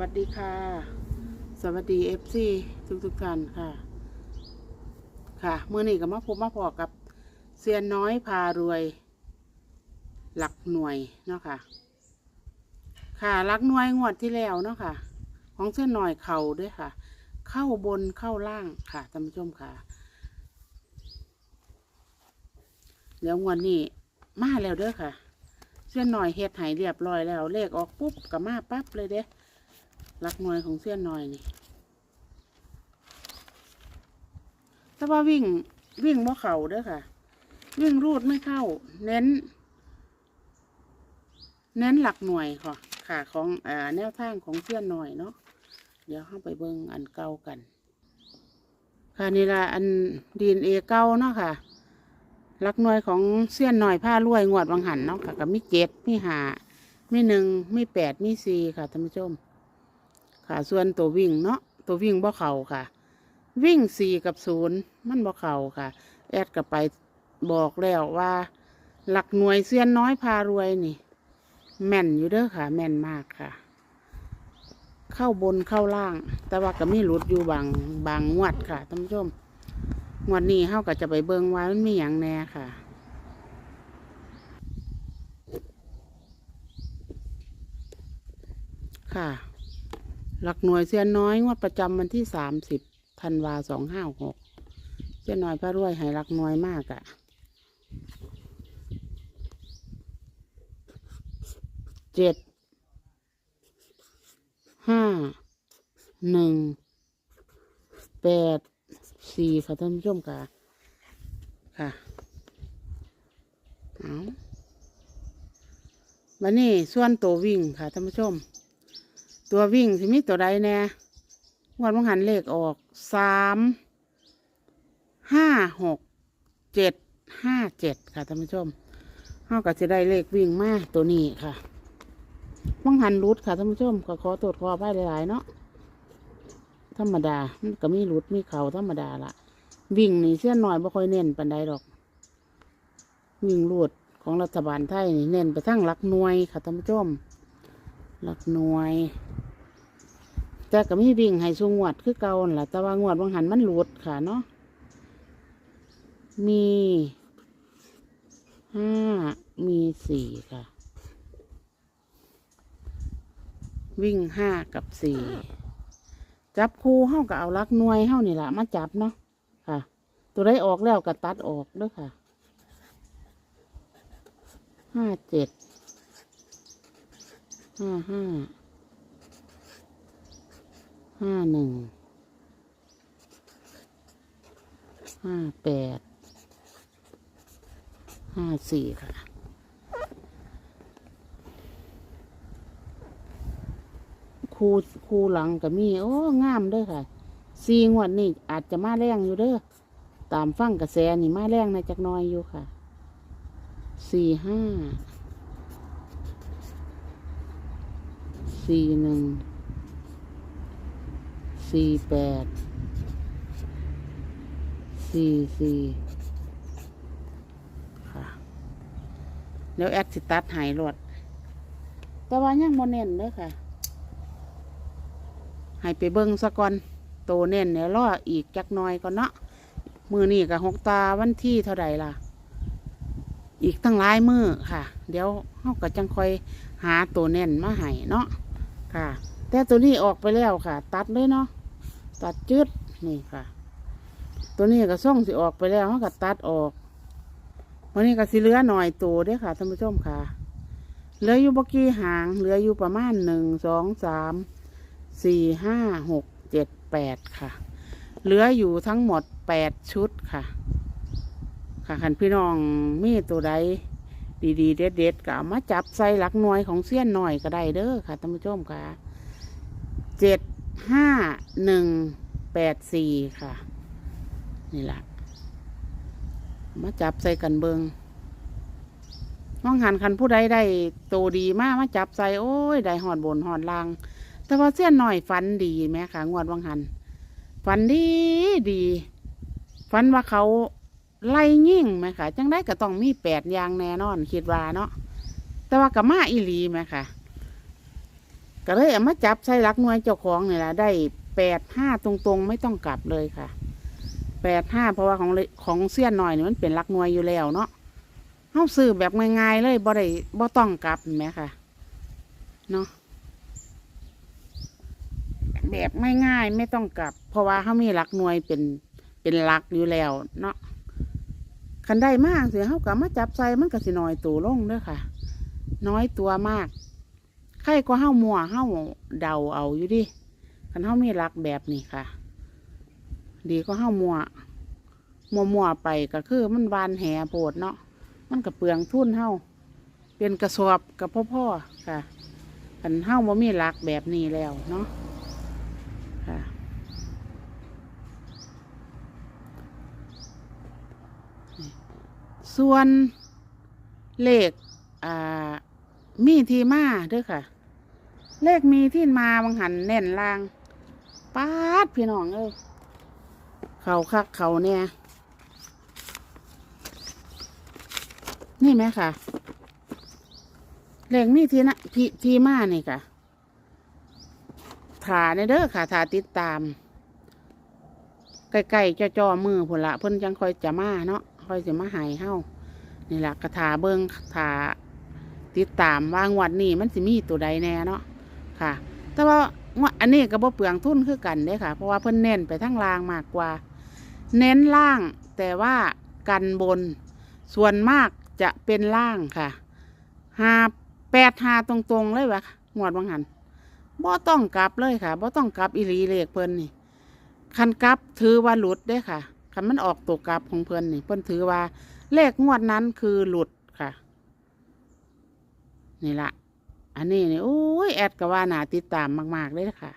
วัสดีค่ะ สวัสดีเอฟซีทุกทุกๆท่านค่ะ ค่ะเมื่อนี้ก็มาพบมาพอกับเซียนน้อยพารวย หลักหน่วยเนาะค่ะ ค่ะหลักหน่วยงวดที่แล้วเนาะค่ะ ของเส้นหน่อยเข่าด้วยค่ะ เข้าบนเข้าล่างค่ะท่านผู้ชมค่ะเดี๋ยวงวดนี้มาแล้วเด้อค่ะเส้นหน่อยเฮ็ดหายเรียบร้อยแล้ว เลขออกปุ๊บก็มาปั๊บเลยเด้ห ลักหน่วยของเส้นหน่อยนี่ แต่ว่าวิ่งวิ่งบ่เข่าเด้อค่ะ วิ่งรูดไม่เข้า เน้น เน้นหลักหน่วยค่ะ ค่ะของอแนวทางของเส้นหน่อยเนาะ เดี๋ยวเข้าไปเบิ่งอันเก่ากัน ค่ะนี่ละอันดีนเอเก่าเนาะค่ะหลักหน่วยของเสี้ยนหน่อยผ้ารวยงวดวังหันเนาะค่ะกับมีเจ็ดมีหามีหนึ่งมีแปดมีสี่ค่ะท่านผู้ชม ค่ะ ส่วนตัววิ่งเนาะตัววิ่งบ่เข่าค่ะ วิ่งสี่กับศูนย์มันบ่เข่าค่ะ แอดกับไปบอกแล้วว่า หลักหน่วยเสี้ยนน้อยพารวยนี่ แม่นอยู่เด้อค่ะ แม่นมากค่ะ เข้าบนเข้าล่าง แต่ว่าก็มีหลุดอยู่บางบางงวดค่ะท่านผู้ชมงวดนี้เฮาก็จะไปเบิ่งว่ามันมีหยังแน่ค่ะค่ะ หลักหน่วยเสียนน้อยงวดประจำวันที่สามสิบธันวาสองห้าหกเสียนน้อยพระรวยให้หลักหน่วยมากอะเจ็ดห้าหนึ่งแปดสี่ค่ะท่านผู้ชมค่ะค่ะเอาวันนี้ส่วนตัววิ่งค่ะท่านผู้ชม ตัววิ่งสิมีตัวใดแน่งวันมังหันเลขออกสามห้าหกเจ็ดห้าเจ็ดค่ะท่านผู้ชมเฮาก็จะได้เลขวิ่งมาตัวนี้ค่ะมังหันรุดค่ะท่านผู้ชมขอขอตรวจขอไปหลายๆเนาะธรรมดามันก็มีรุดมีเขาธรรมดาละวิ่งนี่เส้นหน่อยบ่ค่อยเน้นปันใดดอก วิ่งรูดของรัฐบาลไทยนี่เน้นไปทั้งหลักหน่วยค่ะท่านผู้ชมหลักหน่วย แต่ก็มีวิ่งให้สูงวดคือเก่านั่นล่ะแต่ว่างวดบางหันมันหลุดค่ะเนาะมีห้ามีสี่ค่ะ วิ่งห้ากับสี่จับคู่เฮาก็เอาลักหน่วยเฮานี่แหละมาจับเนาะค่ะ ตัวได้ออกแล้วก็ตัดออกด้วยค่ะห้าเจ็ดห้าห้า ห้าหนึ่ง ห้าแปด ห้าสี่ค่ะ คูคูหลังก็มี โอ้ งามเด้อค่ะซีงวดนี่อาจจะมาแรงอยู่เด้อ ตามฟังกระแสนี่มาแรงในจักน้อยอยู่ค่ะ สี่ห้า สี่หนึ่ง สี่แปดสี่สี่ค่ะ แล้วแอดสิตัดหายรถแต่ว่ายังโมเน้นเด้อค่ะให้ไปเบิ่งสะก่อนโตเน่นเนี่ยรออีกจักน้อยก่อนเนาะมือนี่กับหกตาวันที่เท่าใดล่ะ อีกตั้งหลายมือค่ะ เดี๋ยวเขาก็จังคอยหาตัวเน่นมาให้เนาะค่ะ แต่ตัวนี้ออกไปแล้วค่ะ ตัดเลยเนาะ ตัดจืดนี่ค่ะ ตัวนี้ก็ส่งสิออกไปแล้วเขาก็ตัดออกวันนี้ก็สิเหลือหน่อยตัวเด้อค่ะท่านผู้ชมค่ะ เหลืออยู่บกี้หาง เหลืออยู่ประมาณหนึ่งสองสามสี่ห้าหกเจ็ดแปดค่ะ เหลืออยู่ทั้งหมดแปดชุดค่ะ ค่ะคันพี่น้องมีตัวใดดีๆ เด็ดๆก็เอามาจับใส่หลักหน่วยของเสี้ยนหน่อยก็ได้เด้อค่ะท่านผู้ชมค่ะเจ็ด ห้าหนึ่งแปดสี่ค่ะ นี่แหละมาจับใส่กันเบิงมองหันคันผู้ใดได้โตวดีมากมาจับใส่โอ้ยได้หอดบนหอดล่าง แต่ว่าเส้นหน่อยฝันดีไหมคะงวดวังหันฝันดีดีฝันว่าเขาไล่ยิ่งไหมคะจังได้ก็ต้องมีแปดยางแน่นอน คิดว่าเนาะแต่ว่ากับมาอีหลีไหมค่ะ ก็เลยเอามาจับใส่หลักหน่วยเจ้าของนี่แหละได้แปดห้าตรงๆ ไม่ต้องกลับเลยค่ะแปดห้าเพราะว่าของของเสี้ยนหน่อยนี่มันเป็นหลักหน่วยอยู่แล้วเนาะเฮาซื้อแบบง่ายๆเลยบ่ได้บ่ต้องกลับเห็นไหมค่ะเนาะแบบง่ายๆไม่ต้องกลับ เพราะว่าเขามีหลักหน่วยเป็นเป็นหลักอยู่แล้ว เนาะคันได้มากเสียเขาก็มาจับใส่มันก็สิน้อยตัวลงเด้อค่ะ น้อยตัวมาก ใครก็เฮ้ามัวเฮ้าเดาเอาอยู่ดิคันเฮ้ามีรักแบบนี้ค่ะ ดีก็เฮ้ามัวมัวมัวไปก็คือมันวานแหโพดเนาะมันก็เปลืองทุ่นเฮ้าเป็นกระสอบกับพ่อพ่อๆค่ะคันเฮ้าบ่มีรักแบบนี้แล้วเนาะค่ะส่วนเลขอ่ามีที่มาด้วยค่ะ เลขมีที่มาบางหันแน่นลางป๊าดพี่น้องเอ้ยเขาคักเขาเนี่ย นี่ไหมค่ะ เลขมีที่นะที่ที่มานี่ค่ะถาในเด้อค่ะถาติดตามใกล้ๆจ่อๆมือพุ่นละเพิ่นจังคอยจะมาเนาะคอยจะมาหายเฮานี่แหละกระถาเบิงถาติดตามว่างวัดนี้มันสิมีตัวใดแน่เนาะ ค่ะ แต่ว่าอันนี้ก็บ่เปลืองทุนคือกันเด้ค่ะ เพราะว่าเพิ่นเน้นไปทั้งล่างมากกว่า เน้นล่างแต่ว่ากันบน ส่วนมากจะเป็นล่างค่ะหาแปดหาตรงๆเลยวะงวดวังหันบ่ต้องกลับเลยค่ะบ่ต้องกลับอีหลีเลขเพิ่นนี่คันกลับถือว่าหลุดได้ค่ะคันมันออกตัวกลับของเพิ่นนี่เพิ่นถือว่า เลขงวดนั้นคือหลุดค่ะ นี่ละ อันนี้นี่โอ้ยแอดก็ว่าน่าติดตามมาก ๆ เลยค่ะ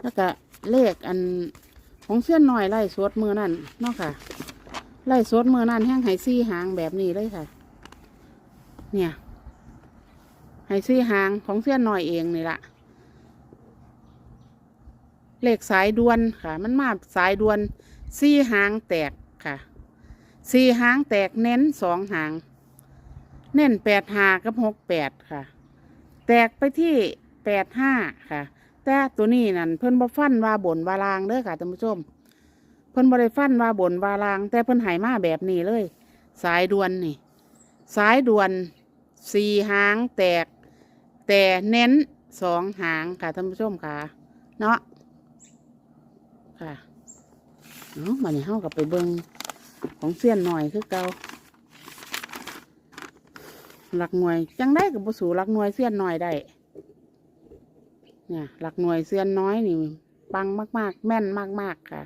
แล้วก็เลขอันของเส้นหน่อยไล่สวดมือนั่นเนาะค่ะ ไล่สวดมือนั่นแห้งไห้ซี่หางแบบนี้เลยค่ะ เนี่ยไห้ซี่หางของเส้นหน่อยเองนี่ละเลขสายด่วนค่ะ มันมาสายด่วนซี่หางแตกค่ะซี่หางแตกเน้นสองหาง เน้นแปดห้ากับหกแปดค่ะ แตกไปที่แปดห้าค่ะ แต่ตัวนี้นั่นเพิ่นบ่ฟันว่าบนว่าลางเด้อค่ะท่านผู้ชม เพิ่นบ่ได้ฟันว่าบนว่าลาง แต่เพิ่นหายมาแบบนี้เลย สายด่วนนี่ สายด่วนสี่หางแตก แต่เน้นสองหางค่ะท่านผู้ชมค่ะ เนาะค่ะเนาะมันนี้เฮากับไปเบิ่งของเสี้ยนหน่อยคือเก่า หลักหน่วยจังได้กับบุสูหลักหน่วยเสี้ยนน้อยได้เนี่ยหลักหน่วยเสี้ยนน้อยนี่ปังมากๆ แม่นมากๆค่ะ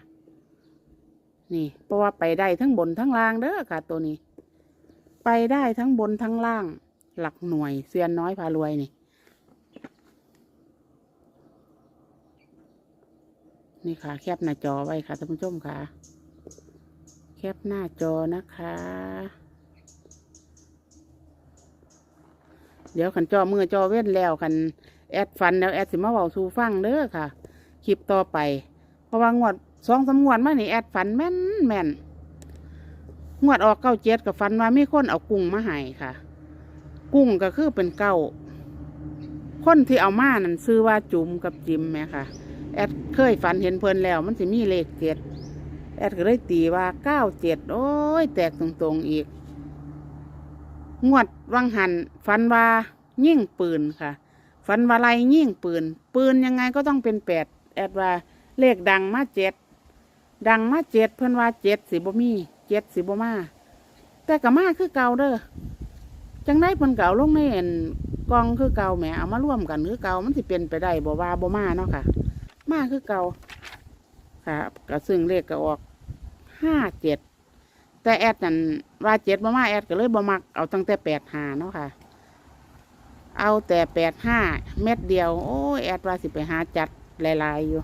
นี่ เพราะว่าไปได้ทั้งบนทั้งล่างเด้อค่ะ ตัวนี้ ไปได้ทั้งบนทั้งล่าง หลักหน่วยเสี้ยนน้อยพารวยนี่ นี่ค่ะ แคปหน้าจอไว้ค่ะท่านผู้ชมค่ะ แคปหน้าจอนะคะ เดี๋ยวขันจอมือจอเว้นแล้วขันแอดฟันแล้วแอดสิมาเบาสูฟังเด้อค่ะ คลิปต่อไป เพราะว่างวดสองสามงวดมานี่แอดฟันแม่นแม่นงวดออกเก้าเจ็ดกับฟันว่ามีคนเอากุ้งมาให้ค่ะ กุ้งก็คือเป็นเก้าคนที่เอามานั่นซื้อว่าจุ่มกับจิมแหมค่ะแอดเคยฝันเห็นเพลินแล้ว มันสิมีเลขเจ็ดแอดก็เลยตีว่าเก้าเจ็ดโอ้ย แตกตรงๆอีก งวดวังหันฟันว่ายิ่งปืนค่ะฟันว่าไรยิ่งปืน ปืนยังไงก็ต้องเป็นแปดแอดว่าเลขดังมาเจ็ดดังมาเจ็ดเพิ่อนว่าเจ็ดสิบมีเจ็ดสิบมาแต่ก็มาคือเก่าเด้อจังได้เพิ่นเก่าลงในอันกองคือเก่าแหมเอามาร่วมกันคือเก่ามันสิเป็นไปได้บ่ว่าบ่มาเนาะค่ะ มาคือเก่าค่ะก็ซึ่งเลขก็ออกห้าเจ็ด แต่แอดนั่นว่าเจ็ดบ่มาแอดก็เลยบ่มักเอาตั้งแต่แปดหาเนาะค่ะ เอาแต่แปดห้าเม็ดเดียว โอ้ยแอดว่าสิไปหาจัดหลายๆอยู่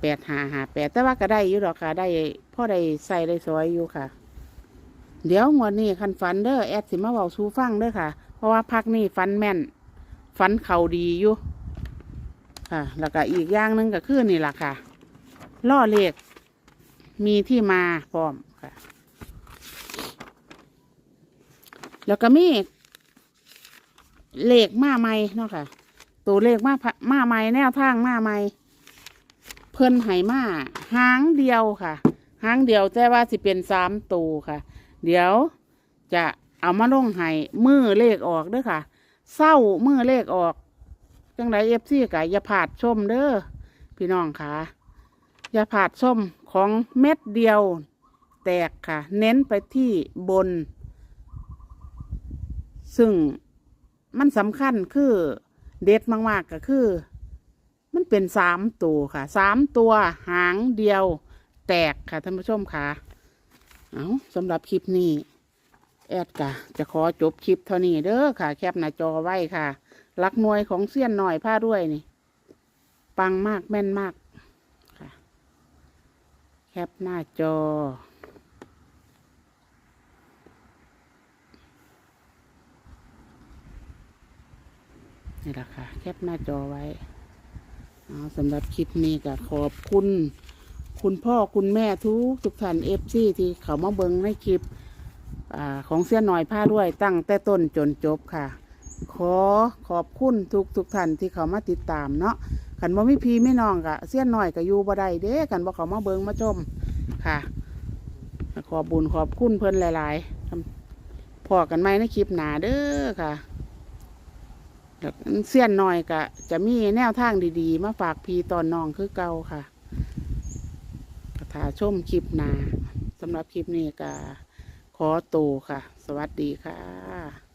แปดหาหาแปดแต่ว่าก็ได้อยู่ดอกค่ะได้พ่อได้ใส่ได้ซอยอยู่ค่ะ เดี๋ยวงวดนี้คันฝันเด้อแอดสิมาเบาสู้ฟังเด้อค่ะ เพราะว่าพักนี้ฝันแม่นฝันเข่าดีอยู่ค่ะ แล้วก็อีกอย่างหนึ่งก็คือนี่แหละค่ะล่อเลข มีที่มาพร้อมค่ะ แล้วก็มีเลขมาใหม่เนาะค่ะ ตัวเลขมาพะมาใหม่แนวทางมาใหม่เพิ่นให้มาหางเดียวค่ะหางเดียวแต่ว่าสิเป็นสามตัวค่ะ เดี๋ยวจะเอามาลงให้มือเลขออกเด้อค่ะเศร้ามือเลขออกจังไรเอฟซีกะอย่าผาดชมเด้อพี่น้องค่ะ อย่าผาดชม ของเม็ดเดียวแตกค่ะ เน้นไปที่บน ซึ่งมันสำคัญคือเด็ดมากๆก็คือ มันเป็นสามตัวค่ะสามตัวหางเดียวแตกค่ะท่านผู้ชมค่ะ เอาสำหรับคลิปนี้ แอดกะจะขอจบคลิปเท่านี้เด้อค่ะ แคปหน้าจอไว้ค่ะลักนวยของเสี้ยนหน่อยผ้าด้วยนี่ ปังมากแม่นมาก แคปหน้าจอ นี่แหละค่ะ แคปหน้าจอไว้สำหรับคลิปนี้ก็ขอบคุณ คุณพ่อคุณแม่ทุกทุกท่านเอฟซีที่เขามาเบิงในคลิปอของเสี้ยนหน่อยผ้าด้วยตั้งแต่ต้นจนจบค่ะ ขอขอบคุณทุกทุกท่านที่เขามาติดตามเนาะ ขันบ่มีพีไม่น้องกะเสี้ยนหน่อยกะอยู่บ่ได้เด้กันบ่เขามาเบิงมาชมค่ะ ขอบุญขอบคุณเพิ่นหลายๆพอกันไหมในคลิปหนาเด้อค่ะเสี้ยนหน่อยกะ จะมีแนวทางดีๆ มาฝากพีตอนน้องคือเก่าค่ะก็ถ้าชมคลิปหนาสำหรับคลิปนี้ก็ขอตัวค่ะ สวัสดีค่ะ